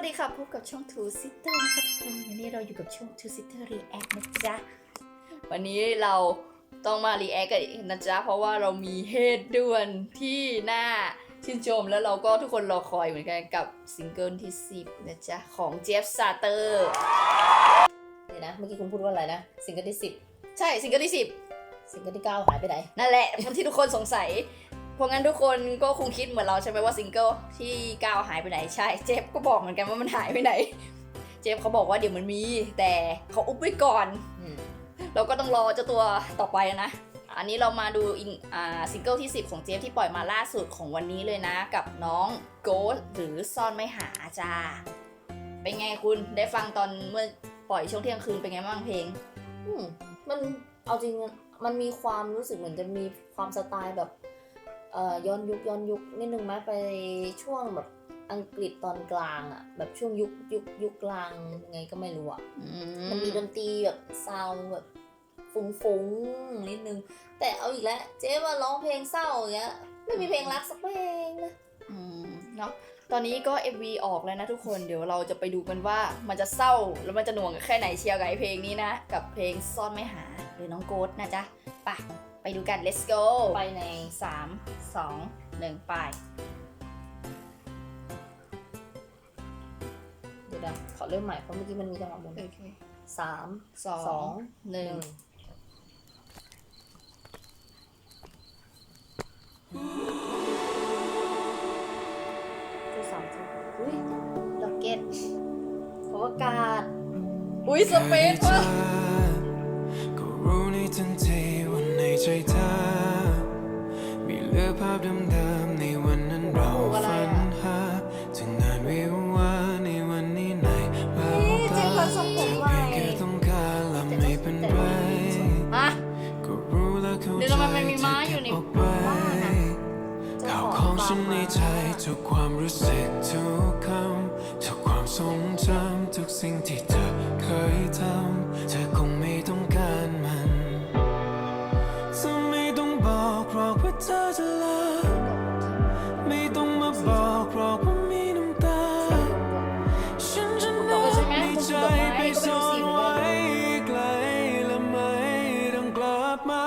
วัสดีค่ะพบกับช่อง Two Sister นะคะทุกคนวันนี้เราอยู่กับช่อง Two Sister React นะจ๊ะ วันนี้เราต้องมา React กันอีกนะจ๊ะ เพราะว่าเรามีเหตุด่วนที่น่าชื่นชมแล้วเราก็ทุกคนรอคอยเหมือนกันกับซิงเกิลที่ 10 นะจ๊ะ ของเจฟซาเตอร์เดี๋ยวนะ เมื่อกี้คุณพูดว่าอะไรนะ ซิงเกิลที่ 10 ใช่ ซิงเกิลที่ 10 ซิงเกิลที่ 9 หายไปไหน นั่นแหละที่ทุกคนสงสัย เพราะงั้นทุกคนก็คงคิดเหมือนเราใช่ไหมว่าซิงเกิลที่ก้าวหายไปไหนใช่ เจฟก็บอกเหมือนกันว่ามันหายไปไหน เจฟเขาบอกว่าเดี๋ยวมันมี แต่เขาอุบไว้ก่อนเราก็ต้องรอเจ้าตัวต่อไปนะ อันนี้เรามาดูอินอ่าซิงเกิลที่ 10 ของเจฟที่ปล่อยมาล่าสุดของวันนี้เลยนะ กับน้องโกสหรือซ่อนไม่หาจ้าเป็นไงคุณได้ฟังตอนเมื่อปล่อยช่วงเที่ยงคืนเป็นไงบ้างเพลงอืมมันเอาจริงมันมีความรู้สึกเหมือนจะมีความสไตล์แบบเอ่อ ย้อนยุคย้อนยุคนิดนึงไหมไปช่วงแบบอังกฤษตอนกลางอะแบบช่วงยุคยุคยุคกลางยังไงก็ไม่รู้อะอืมันมีดนตรีแบบซาวด์แบบฟุ้งๆนิดนึง แต่เอาอีกแล้วเจ๊ว่าร้องเพลงเศร้าอย่างเงี้ยไม่มีเพลงรักสักเพลงเลยอืมเนาะตอนนี้ก็ MV ออกแล้วนะทุกคนเดี๋ยวเราจะไปดูกันว่ามันจะเศร้าแล้วมันจะหน่วงกับแค่ไหนเชียร์กับไอเพลงนี้นะ กับเพลงซ่อนไม่หา หรือน้องโกดนะจ๊ะไปไปดูกัน let's go ไปในสามสองหนึ่งไป เดี๋ยวนะขอเริ่มใหม่เพราะเมื่อกี้มันมีจังหวะหมุนโอเคสามสอสองงหนึ่งที่สามที่อุ้ยล็อกเก็ตขออากาศอุ้ยสเปซว่ะก็ รู้ในทันทีว่าในใจเธอ มีเหลือภาพเดิมๆในวันนั้นเราฝันหาถึงงานวิวาในวันนี้ไหนเรานี่เจ๊ขอส่งผเธอไว้เพียงแค่ต้องการและไม่เป็นไรอะ ก็รู้และเข้าเดี๋ยวใจทำไมมันมีม้าอยู่ในที่คิดอกไปบ้านอะ ข่าวของฉันในใจทุกความรู้สึกทุกคำทุกความทรงจำทุกสิ่งที่เธอเคยทำเธอคงไม่ต้อง เธอจะลาไม่ต้องมาบอกหรอกว่ามีน้ำตา ฉันจะนับในใจไปซ่อนไว้ไกลและไม่ต้องกลับมา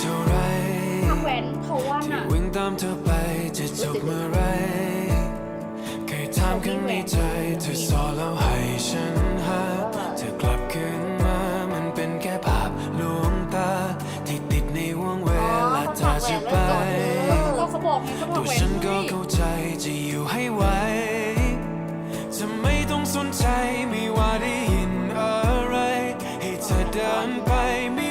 เท่าไรถ้าแขวนเขาว่าที่น่ะวิ่งตามเธอไปจะจบเมื่อไรเคยถามข้างในใจเธอสอนแล้วให้ฉันหาเธอกลับคืนมามันเป็นแค่ภาพลวงตา ที่ติดในห่วงเวลาเธอจะไปก็เขาบอกไงเขาบตัอกวแขวนฉันก็ให้เข้าใจจะอยู่ให้ไหวจะไม่ต้องสนใจไม่ว่าได้ยินอะไร ให้เธอเดินไปไม่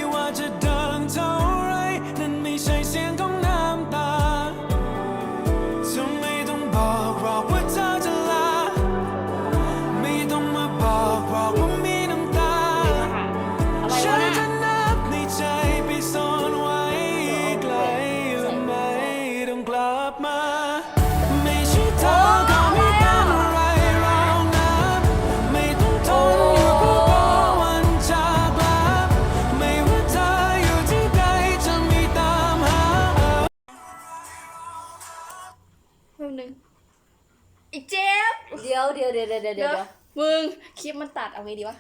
อีเจฟเดี๋ยวเดี๋ยวเดี๋ยวเดี๋ยวเดี๋ยวเดี๋ยวมึงคลิปมันตัดเอาไงดีวะ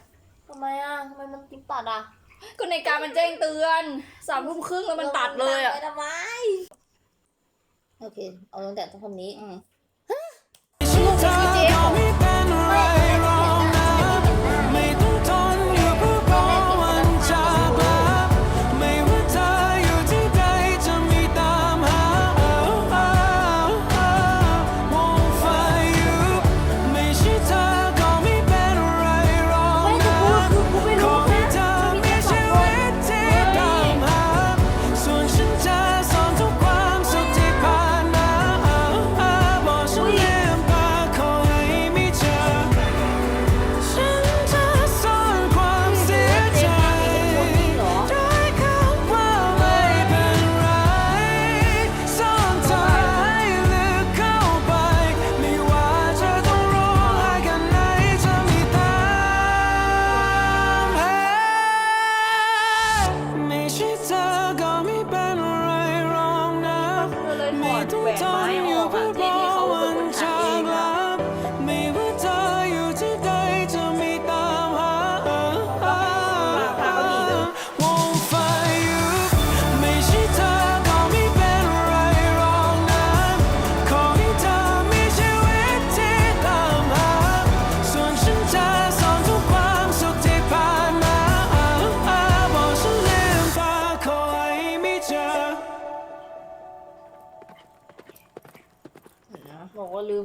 ทำไมอะทำไมมันติ๊งตัดอะก็ในการมันแจ้งเตือนสามทุ่มครึ่งแล้วมันตัดเลยอะไปทำไมโอเค เอาตั้งแต่ตรงนี้อืมเธอก็ไม่เป็น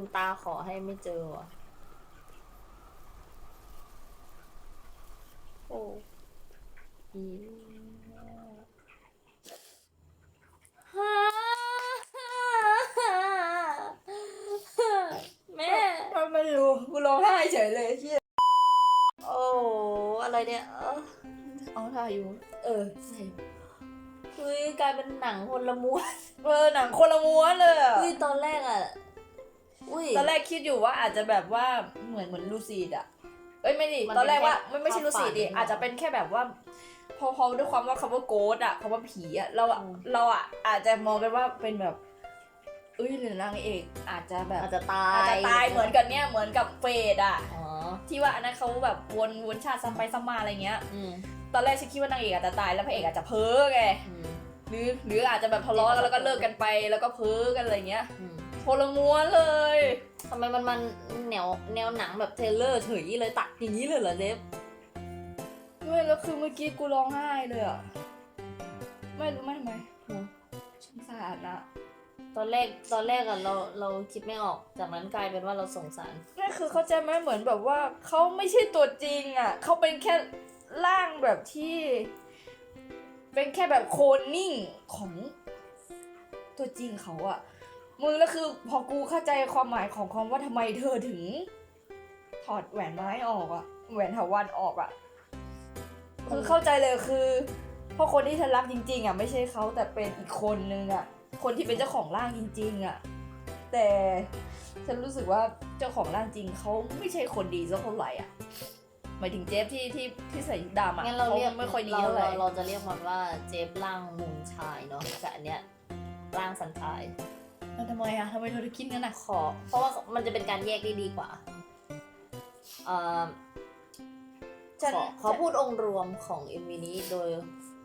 มตาขอให้ไม่เจอว่ะโอ้อีฮ่าแม่ไม่รู้กูร้องไห้เฉยเลยเฮียโอ้อะไรเนี่ยเออเอาท่าอยู่ เออใช่เฮ้ยกลายเป็นหนังคนละม้วนเออหนังคนละม้วนเลยอะอุ้ยตอนแรกอะ อุ้ย ตอนแรกคิดอยู่ว่าอาจจะแบบว่าเหมือนเหมือนลูซีดอะเอ้ยไม่ดิมันตอนแรกว่าเป็นแค่ไม่ไม่ใช่ลูซีดดิความฝันอาจจะเป็นแค่แบบว่า พอพอด้วยความว่าคำว่าโกดอะคำว่าผีอะเราอะอืม เราอะอาจจะมองกันว่าเป็นแบบเอ้ยหรือนางเอกอาจจะแบบอาจจะตายอาจจะตายเหมือนกันเนี่ยเหมือนกับเฟดอะอ๋อที่ว่าอันนั้นเขาแบบวนวนชาติซ้ำไปซ้ำมาอะไรเงี้ย อืมตอนแรกฉันคิดว่านางเอกอาจจะตายแล้วพระเอกอาจจะเพ้อไงอืมหรือหรืออาจจะแบบทะเลาะกันแล้วก็เลิกกันไปแล้วก็เพ้อกันอะไรเงี้ย อืม โพลม้วนเลยทำไมมันมันแนวแนวหนังแบบเทรลเลอร์เฉยเลยตัดอย่างนี้เลยเหรอเดฟไม่แล้วคือเมื่อกี้กูร้องไห้เลยอะไม่รู้ไม่ทำไมสงสารอะตอนแรกตอนแรกอะเราเราคิดไม่ออกจากนั้นกลายเป็นว่าเราสงสารนั่นคือเข้าใจไหมเหมือนแบบว่าเขาไม่ใช่ตัวจริงอะเขาเป็นแค่ร่างแบบที่ เป็นแค่แบบโคลนนิ่งของตัวจริงเขาอะ มึงแล้วคือพอกูเข้าใจความหมายของคำว่าทำไมเธอถึง ถอดแหวนไม้ออกอะแหวนถาวันออกอะคือเข้าใจเลยคือเพราะคนที่เธอรักจริง ๆอะไม่ใช่เขาแต่เป็นอีกคนนึงอะคนที่เป็นเจ้าของร่างจริง ๆอะแต่ฉันรู้สึกว่าเจ้าของร่างจริงเขาไม่ใช่คนดีสักเท่าไหร่อะหมายถึงเจฟที่ที่ที่ใส่ชุดดำอะงั้นเราเรียกขไม่ค่อยดีเราเท่าไหร่เราเราจะเรียกมันว่าเจฟร่างมุงชายเนาะแต่อันเนี้ยร่างสันชาย แล้วทำไมอะทำไมเธอถึงคิดงั้นอะขอ เพราะว่ามันจะเป็นการแยกได้ดีกว่าเอ่อฉันขอขอพูดองค์รวมของ MV นี้โดย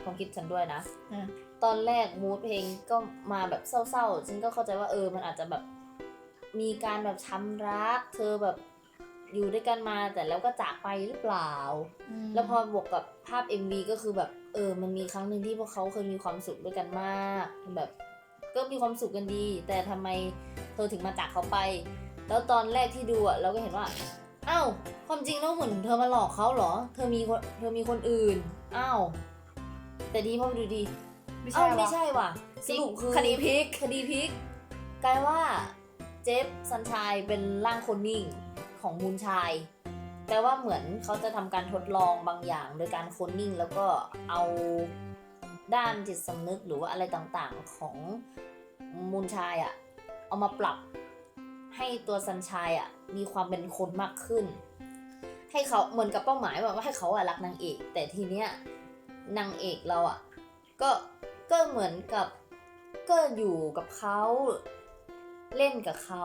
ความคิดฉันด้วยนะ อะตอนแรกมูดเพลงก็มาแบบเศร้าๆ ฉันก็เข้าใจว่าเออ มันอาจจะแบบมีการแบบช้ำรัก เธอแบบอยู่ด้วยกันมาแต่แล้วก็จากไปหรือเปล่าแล้วพอบวกกับภาพ MV ก็คือแบบเออ มันมีครั้งหนึ่งที่พวกเขาเคยมีความสุขด้วยกันมาก แบบ ก็มีความสุขกันดี แต่ทำไมเธอถึงมาจากเขาไป แล้วตอนแรกที่ดูอะเราก็เห็นว่าอ้าวความจริงแล้วเหมือนเธอมาหลอกเขาเหรอ เธอมีคนเธอมีคนอื่นอ้าวแต่ดีพอไปดูดีไม่อ้าใช่วไม่วะใช่ว่ะสรุปคือคดีพลิกคดีพลิกกลายว่าเจฟซันชายเป็นร่างคนนิ่งของมูลชายแต่ว่าเหมือนเขาจะทำการทดลองบางอย่าง โดยการโคนนิ่งแล้วก็เอา ด้านจิตสำนึกหรือว่าอะไรต่างๆของมูลชายอะเอามาปรับให้ตัวซันชายอะมีความเป็นคนมากขึ้น ให้เขาเหมือนกับเป้าหมายแบบว่าให้เขาอะรักนางเอก แต่ทีเนี้ยนางเอกเราอะก็ก็เหมือนกับก็อยู่กับเขาเล่นกับเขา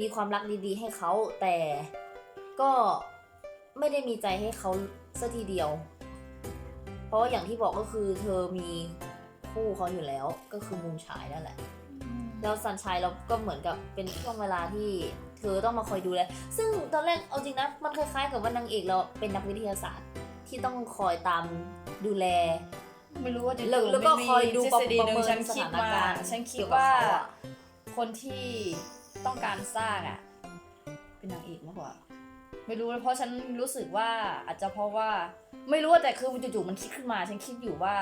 มีความรักดีๆ ให้เขาแต่ก็ไม่ได้มีใจให้เขาสัทีเดียว เพราะว่าอย่างที่บอกก็คือเธอมีคู่เขาอยู่แล้วก็คือมูลชายนั่นแหละ แล้วสันชายเราก็เหมือนกับเป็นช่วงเวลาที่เธอต้องมาคอยดูแล ซึ่งตอนแรกเอาจริงนะ มันคล้ายๆกับว่านางเอกเราเป็นนักวิทยาศาสตร์ที่ต้องคอยตามดูแล ไม่รู้ว่าจะแล้วแล้วก็คอยดูทฤษฎีหนึ่งประเมินฉันคิดสถานมาการณ์ฉันคิดเกี่ยวกับว่าเขาอะคนที่ต้องการสร้างอะ เป็นนางเอกมากกว่า ไม่รู้นะเพราะฉันรู้สึกว่าอาจจะเพราะว่า ไม่รู้ว่าแต่คือจู่ๆมันคิดขึ้นมา ฉันคิดอยู่ว่า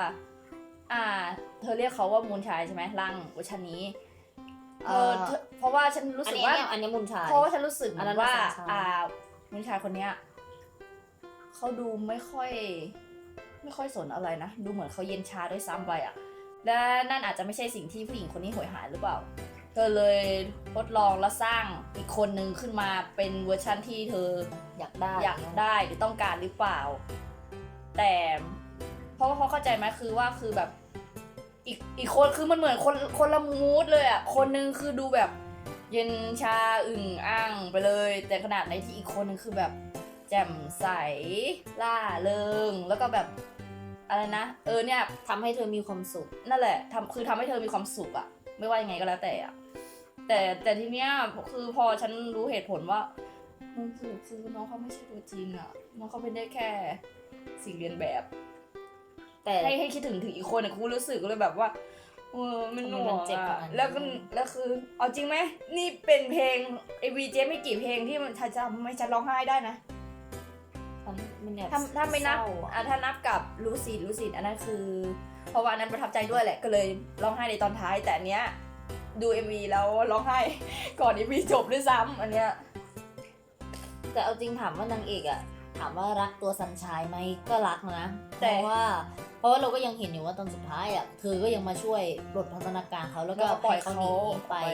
อ่า เธอเรียกเขาว่ามูลชายใช่ไหมร่างเวอร์ชันนี้เออเธอเพราะว่าฉันรู้อันสึกนี้ว่าเนี่ยอันนี้มูลชายเพราะว่าฉันรู้สึกอันนั้นว่าน่ะสัญชาติอ่าผู้ชายคนเนี้ยเขาดูไม่ค่อย ไม่ค่อยสนอะไรนะ ดูเหมือนเขาเย็นชาด้วยซ้ำไปอะ และนั่นอาจจะไม่ใช่สิ่งที่ผู้หญิงคนนี้โหยหาหรือเปล่า เธอเลยทดลองและสร้างอีกคนหนึ่งขึ้นมาเป็นเวอร์ชั่นที่เธออยากได้อยากได้หรือต้องการหรือเปล่า แต่เพราะเขาเข้าใจไหมคือว่าคือแบบอีกอีกคนคือมันเหมือนคนคนละมูดเลยอะคนนึงคือดูแบบเย็นชาอึ่งอ่างไปเลย แต่ขนาดในที่อีกคนนึงคือแบบ แจ่มใสล่าเริงแล้วก็แบบอะไรนะ เออเนี่ยทำให้เธอมีความสุข นั่นแหละทำคือทำให้เธอมีความสุขอะ ไม่ว่ายังไงก็แล้วแต่อะแต่แต่ทีเนี้ยคือพอฉันรู้เหตุผลว่ามันคือคือน้องเขาไม่ใช่ตัวจริงอะน้องเขาเป็นได้แค่สิ่งเรียนแบบ แต่ให้ให้คิดถึงถึงอีกคนเนี่ยกูรู้สึกเลยแบบว่าเออมันหทำไมน่วมันงเจ็บขอะนาดนั้นแล้วก็แล้วคือ เอาจริงไหมนี่เป็นเพลงไอวีเจไม่กี่เพลงที่มันจะไม่จะร้องไห้ได้นะ มันมันแบบถ้าถ้าไม่นับเศร้าอะอะถ้านับกับลูซีลูซีอันนั้นคือ เพราะว่าอันนั้นประทับใจด้วยแหละก็เลยร้องไห้ในตอนท้าย แต่อันเนี้ยดู MV แล้วร้องไห้ ก่อน MV จบด้วยซ้ำอันเนี้ยแต่เอาจริงถามว่านางเอกอะถามว่ารักตัวสันชายไหมก็รักนะแต่เพราะว่า เพราะว่าเราก็ยังเห็นอยู่ว่าตอนสุดท้ายอะเธอก็ยังมาช่วยปลดพัฒนาการเขาแล้วก็แล้วก็ปล่อยให้เขาหนีไปไป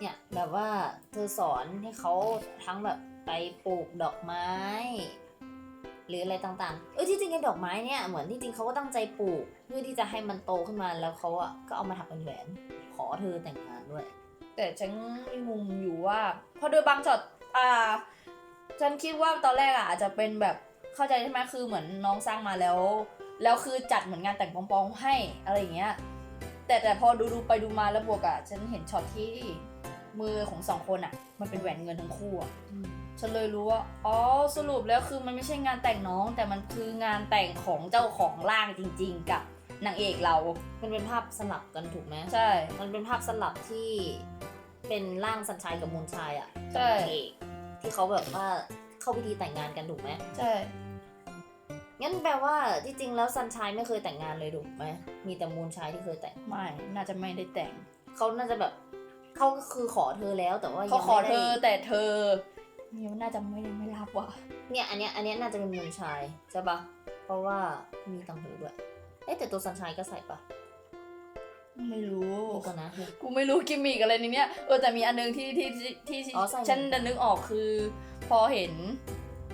เนี่ยแบบว่าเธอสอนให้เขาทั้งแบบ ไปปลูกดอกไม้ หรืออะไรต่างๆ เออที่จริงไอ้ดอกไม้เนี่ยเหมือนที่จริงเขาก็ตั้งใจปลูก เพื่อที่จะให้มันโตขึ้นมาแล้วเขาอะก็เอามาทำเป็นแหวน ขอเธอแต่งงานด้วย แต่ฉันมีมุมอยู่ว่าเพอโดยบางช็อตอ่า ฉันคิดว่าตอนแรกอะอาจจะเป็นแบบเข้าใจใช่ไหมคือเหมือนน้องสร้างมาแล้ว แล้วคือจัดเหมือนงานแต่งปองๆให้อะไรอย่างเงี้ยแต่แต่พอดูดูไปดูมาแล้วบวกอะฉันเห็นช็อตที่มือของสองคนอะ มันเป็นแหวนเงินทั้งคู่อะ ฉันเลยรู้ว่า อ๋อ สรุปแล้วคือมันไม่ใช่งานแต่งน้อง แต่มันคืองานแต่งของเจ้าของร่างจริง ๆ กับนางเอกเรา มันเป็นภาพสลับกันถูกไหมใช่ มันเป็นภาพสลับที่เป็นร่างสัญชัยกับมูลชายอะใช่ กับนางเอกที่เขาแบบว่าเข้าพิธีแต่งงานกันถูกไหมใช่ งั้นแปลว่าที่จริงแล้วสัญชัยไม่เคยแต่งงานเลยถูกไหมมีแต่มูลชายที่เคยแต่ง ไม่ น่าจะไม่ได้แต่ง เขาน่าจะแบบเขาก็คือขอเธอแล้วแต่ว่าเขายังขอไม่เธได้อแต่เธอเนี่ยน่าจะไม่ไม่รับว่ะเนี่ยอันเนี้ยอันเนี้ยน่าจะเป็นมูลชายใช่ปะเพราะว่ามีตังหูด้วย เอ๊ะแต่ตัวสัญชัยก็ใส่ปะไม่รู้ดูกันนะ กูไม่รู้กิมมิกอะไรในเนี้ยเออแต่มีอันนึงที่ที่ที่ที่ที่อ๋อใส่ ฉันดันนึกออกคือ พอเห็น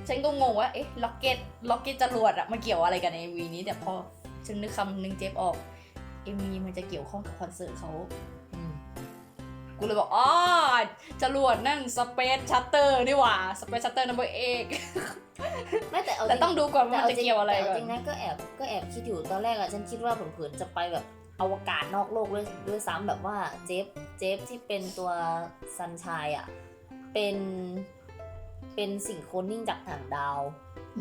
ฉันก็งงว่าเอ๊ะล็อกเก็ตล็อกเก็ตจรวดอะมันเกี่ยวอะไรกันในวีนี้แต่พอฉันนึกคำนึงเจฟออกเอ็มวีมันจะเกี่ยวข้องกับคอนเสิร์ตเขาอืม กูเลยบอกอ๋อจรวดนั่นสเปซชัตเตอร์นี่หว่าสเปซชัตเตอร์นัมเบอร์เอกไม่แต่เอาแต่จริต้องดูก่อนว่าแต่มันจะเกี่ยวอะไรแต่ก่อจรินงๆนะก็แอบก็แอบคิดอยู่ตอนแรกอะฉันคิดว่าเผื่อๆจะไปแบบอวกาศนอกโลกด้วยด้วยซ้ำแบบว่าเจฟเจฟที่เป็นตัวซันชายอะเป็นเป็นสิ่งโคลนนิ่งจากต่างดาว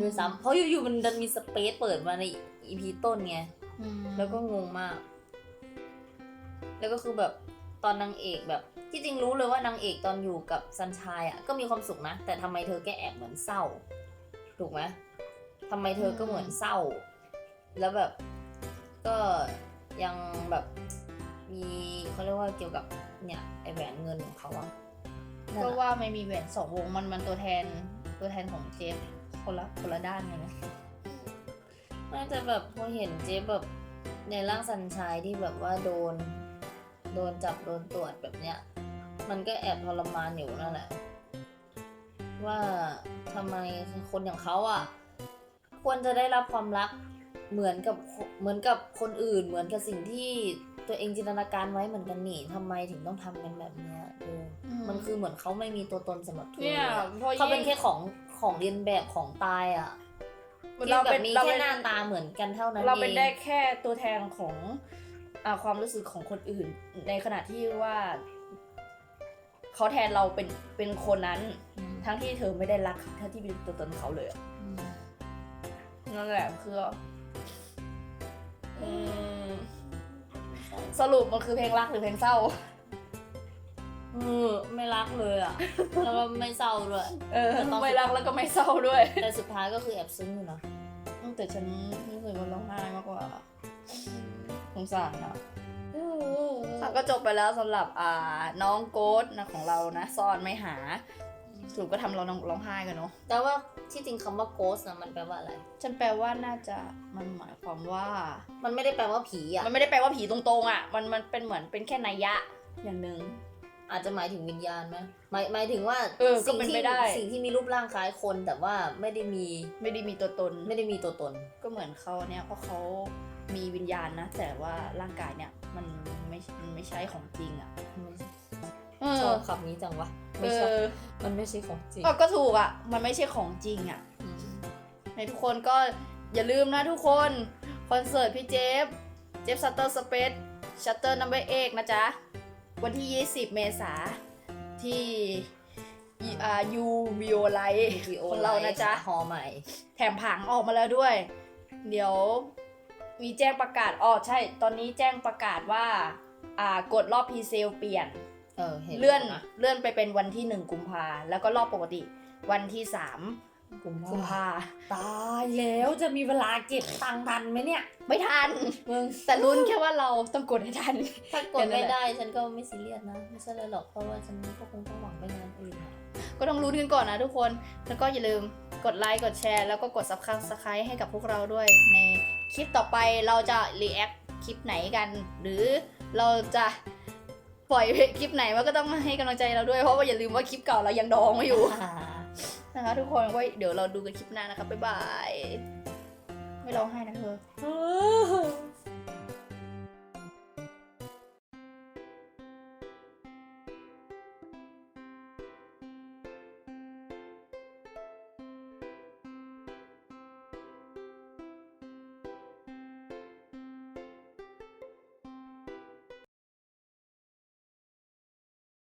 ด้วยซ้ำเพราะอยู่ๆมันดันมีสเปซเปิดมาในอีพีต้นไงแล้วก็งงมาก แล้วก็คือแบบ ตอนนางเอกแบบที่จริงรู้เลยว่านางเอกตอนอยู่กับซันชายอะก็มีความสุขนะ แต่ทำไมเธอแกแอบเหมือนเศร้า ถูกไหมทำไมเธอก็เหมือนเศร้า แล้วแบบก็ยังแบบมีเขาเรียกว่าเกี่ยวกับเนี่ยไอแหวนเงินของเขาอะนั่นก็อะว่าไม่มีแหวนสองวงมันมันตัวแทนตัวแทนของเจฟคนละคนละด้านไงนะน่าจะแบบพอเห็นเจ๊แบบในร่างสันชายที่แบบว่าโดน โดนจับโดนตรวจแบบเนี้ย มันก็แอบทรมานอยู่นั่นแหละ ว่าทำไมคนอย่างเขาอะ ควรจะได้รับความรักเหมือนกับเหมือนกับคนอื่น เหมือนกับสิ่งที่ตัวเองจินตนาการไว้เหมือนกันนี่ทำไมถึงต้องทำกันแบบเนี้ยเอออมมันคือเหมือนเขาไม่มีตัวตนสำหรับเธอเนี่ยเลยอะพอเขาเป็นยิ่งแค่ของของเรียนแบบของตายอะที่เราแบเป็นบมีเราแค่เป็นหน้าตาเหมือนกันเท่านั้นเราเป็นองได้แค่ตัวแทนของอา ความรู้สึกของคนอื่น ในขณะที่ว่าเขาแทนเราเป็นเป็นคนนั้นอืมทั้งที่เธอไม่ได้รักเท่าที่เป็นตัวตนเขาเลยอะอืมนั่นแหละคืออืมสรุปมันคือเพลงรักหรือเพลงเศร้า เออไม่รักเลยอะ แล้วก็ไม่เศร้าด้วย เออแต่ตอน ไม่รักแล้วก็ไม่เศร้าด้วย แต่สุดท้ายก็คือแอบซึ้งอยู่นะแต่ฉันรู้สึกว่าร้องไห้มากกว่าส งสารนะค่ะก็จบไปแล้วสำหรับอ่าน้องโกดนะของเรานะ ซ่อนไม่หาสรุปก็ทำเราร้องไห้กันเนาะแต่ว่าที่จริงคำว่า ghost นะมันแปลว่าอะไร ฉันแปลว่าน่าจะมันหมายความว่า มันไม่ได้แปลว่าผีอะมันไม่ได้แปลว่าผีตรงๆอะมันมันเป็นเหมือนเป็นแค่นัยยะอย่างหนึ่งอาจจะหมายถึงวิญญาณไหมหมายหมายถึงว่าเออก็สิ่งเป็นที่ไปได้ สิ่งที่มีรูปร่างคล้ายคนแต่ว่าไม่ได้มีไม่ได้มีตัวตน ไม่ได้มีตัวตน ก็เหมือนเขาเนี่ยเพราะเขา มีวิญญาณนะ แต่ว่าร่างกายเนี่ยมันไม่มันไม่ใช่ของจริงอะเอชออบคำนี้จังวะเอไม่ใช่อมันไม่ใช่ของจริง ก็ก็ถูกอะ มันไม่ใช่ของจริงอะมในทุกคนก็อย่าลืมนะทุกคน คอนเสิร์ตพี่เจฟ เจฟซัตเตอร์สเปซชัตเตอร์นัมเบอร์เอกนะจ๊ะ วันที่ 20 เมษาที่อ่ายูวิโอไลท์วิดีโอของเรานะจ๊ะฮอใหม่ แถมผังออกมาแล้วด้วย เดี๋ยว มีแจ้งประกาศอ๋อใช่ ตอนนี้แจ้งประกาศว่า อ่ากดรอบพีเซลเปลี่ยน เออเห็นเลื่อนนะเลื่อนไปเป็นวันที่หนึ่งกุมภาแล้วก็รอบปกติ วันที่สามกุมกุมภาภาตายแล้วจะมีเวลาเก็บตังค์ทันไหมเนี่ยไม่ทัน มึงแต่ลุ้นแค่ว่าเราต้องกดให้ทัน ถ้ากดไม่ได้ฉันก็ไม่ซีเรียสนะ ไม่ใช่เลยหรอกเพราะว่าฉันก็คงต้องหวังไปงานอื่นอะก็ต้องลุ้นกันก่อนนะทุกคน แล้วก็อย่าลืมกดไลค์ กดแชร์ แล้วก็กด subscribe ให้กับพวกเราด้วยใน คลิปต่อไปเราจะ react คลิปไหนกัน หรือเราจะปล่อยคลิปไหนมันก็ต้องให้กำลังใจเราด้วย เพราะว่าอย่าลืมว่าคลิปเก่าเรายังดองไว้อยู่นะคะทุกคนไว้เดี๋ยวเราดูกันคลิปหน้านะคะบ๊ายบาย ไม่ร้องไห้นะเธอเฮ้